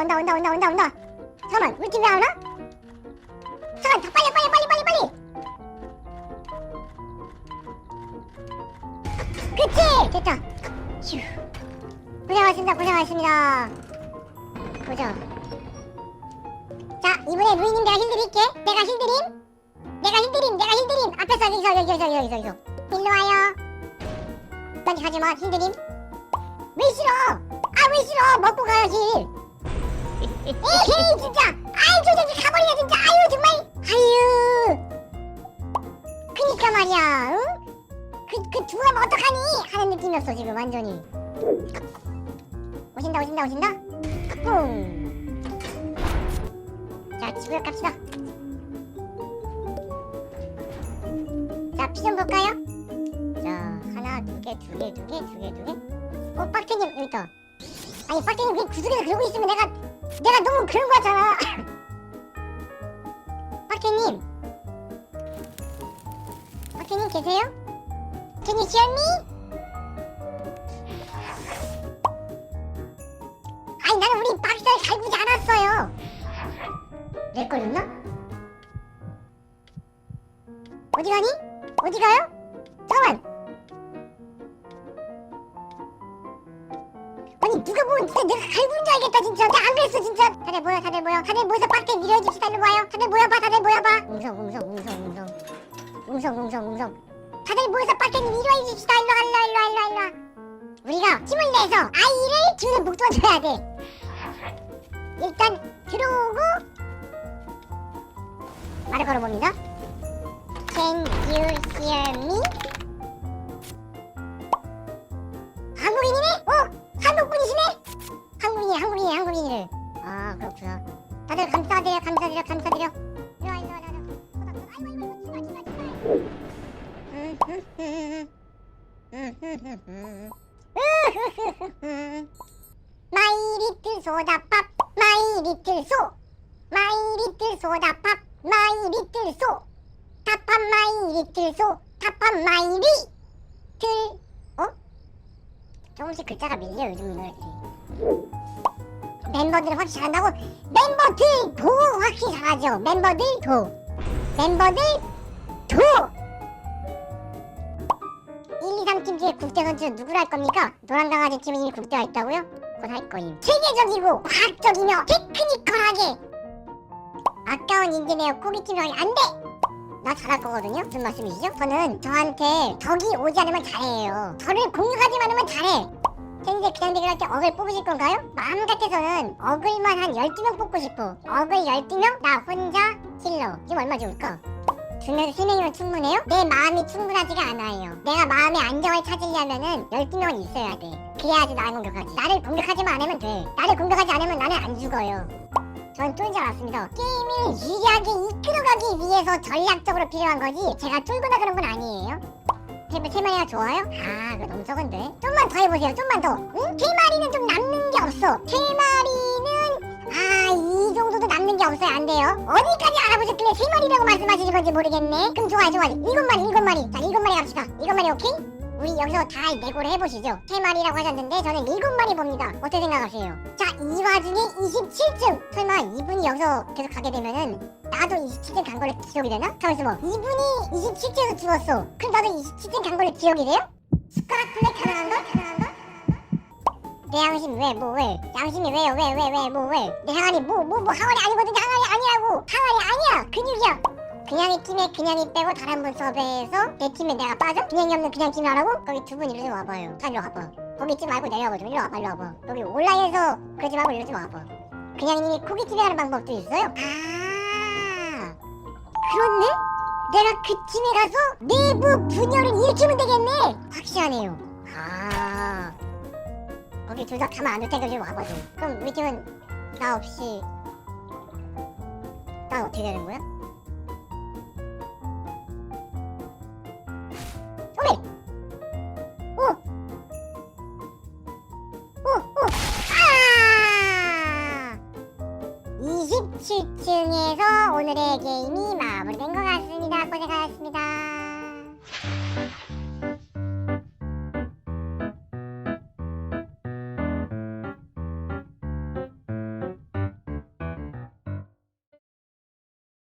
온다 온다 온다 온다 온다. 온다 잠깐만 우리 팀 왜 안 오나? 잠깐 더 빨리 빨리 빨리 빨리 빨리. 그치? 됐다. 휴. 고생하셨습니다 고생하셨습니다. 보죠. 자 이번에 루이님 내가 힐 드릴게. 내가 힐 드림? 내가 힐 드림 내가 힐 드림. 앞에서 여기서 여기 여기 여기 여기서. 일로 와요. 딴짓 하지마 힐 드림. 왜 싫어? 아 왜 싫어? 먹고 가야지 에헤이 진짜 아이 저 저기 가버리네 진짜 아유 정말 아유 그니까 말이야 응? 그, 그 죽으면 어떡하니 하는 느낌이었어 지금 완전히 오신다 오신다 오신다 뿡자 집에 갑시다 자피 좀 볼까요? 자 하나 두개두개두개두개 두개 어 빡태님 여기 있다 아니 빡태님 그 구석에서 그러고 있으면 내가 내가 너무 그런 거잖아 빡태님 빡태님 계세요? Can you hear me? 아니 나는 우리 박스를 갈구지 않았어요 내 걸렸나? 어디 가니? 어디 가요? 잠깐 보면 진짜 내가 갈구는 줄 알겠다 진짜. 나안 그랬어 진짜. 다들 모여 다들 모여. 다들 모여서 빡대 밀어줍시다 일로 와요 다들 모여봐 다들 모여봐. 웅성 웅성 웅성 웅성. 웅성 웅성 웅성. 다들 모여서 빡대 밀어해 줍시다. 일로 와 일로 와 일로 와 일로 와. 우리가 힘을 내서 아이를 주는 목돈 줘야 돼. 일단 들어오고 말을 걸어봅니다. Can you hear me? 한국인이 한국인이 한국인이를 아 그렇구나 다들 감사드려 감사드려 감사드려 아이고 출발 출발 마이 리틀 소다팝 마이 리틀 소 마이 리틀 소다팝 마이 리틀 소 타팝 마이 리틀 소 타팝 마이 리틀 어? 조금씩 글자가 밀려 요즘 노래들이 멤버들 확실히 잘한다고? 멤버들 도 확실히 잘하죠. 멤버들 도. 멤버들 도! 1, 2, 3팀 중에 국대 선수는 누구를 할 겁니까? 노란 강아지 팀은 이미 국대가 있다고요? 그건 할 거임 체계적이고 과학적이며 테크니컬하게! 아까운 인재네요. 코기팀이 안돼! 나 잘할 거거든요? 무슨 말씀이시죠? 저는 저한테 덕이 오지 않으면 잘해요 저를 공격하지 않으면 잘해 쟤네들 그냥 대결할 때 억을 뽑으실 건가요? 마음 같아서는 억을만 한 12명 뽑고 싶어 억을 12명? 나 혼자 힐러 지금 얼마 줄까? 두 명, 세 명이면 충분해요? 내 마음이 충분하지가 않아요. 내가 마음의 안정을 찾으려면은 12명은 있어야 돼. 그래야지 나를 공격하지. 나를 공격하지만 않으면 돼. 나를 공격하지 않으면 나는 안 죽어요. 전 쫄지 않았습니다. 게임을 유리하게 이끌어가기 위해서 전략적으로 필요한 거지. 제가 쫄거나 그런 건 아니에요. 마리가 좋아요? 아, 그거 너무 적은데. 좀만 더 해보세요. 좀만 더. 응? 세 마리는 좀 남는 게 없어. 세 마리는 아, 이 정도도 남는 게 없어요. 안 돼요. 어디까지 알아보셨길래 세 마리라고 말씀하시는 건지 모르겠네. 그럼 좋아요, 좋아요. 일곱 마리, 일곱 마리. 자, 일곱 마리 갑시다. 일곱 마리 오케이? 우리 여기서 다 내고를 해보시죠. 세 마리라고 하셨는데 저는 일곱 마리 봅니다. 어떻게 생각하세요? 자, 이 와중에 27층. 설마 이분이 여기서 계속 가게 되면은 나도 27층 간 걸로 기억이 되나? 가만있어 봐. 이분이 27층에서 죽었어. 그럼 나도 27층 간 걸로 기억이 돼요? 숟가락 플레이 가능한 걸? 가능한 걸? 내 양심 왜 뭐 왜? 양심이 왜요 왜 왜 왜 뭐 왜? 내 항아리 뭐 뭐 뭐 항아리 아니거든 항아리 아니라고 항아리 아니야 근육이야 그냥이 팀에 그냥이 빼고 다른 한분 섭외해서 내 팀에 내가 빠져? 그냥이 없는 그냥 팀이 하라고? 거기 두분좀 와봐요 자 이리 와봐 거기 있지 말고 내려와봐 좀 이리 와봐 이리 와봐 여기 온라인에서 그러지 말고 좀 와봐 그냥님이 코기 팀에 하는 방법도 있어요? 아 그렇네? 내가 그 팀에 가서 내부 분열을 일으키면 되겠네 확실하네요 아 거기 둘 다 가만 안둘 테니까 좀 와봐 좀 그럼 우리 팀은 나 없이 난 어떻게 되는 거야? 7층에서 오늘의 게임이 마무리된 것 같습니다. 고생하셨습니다.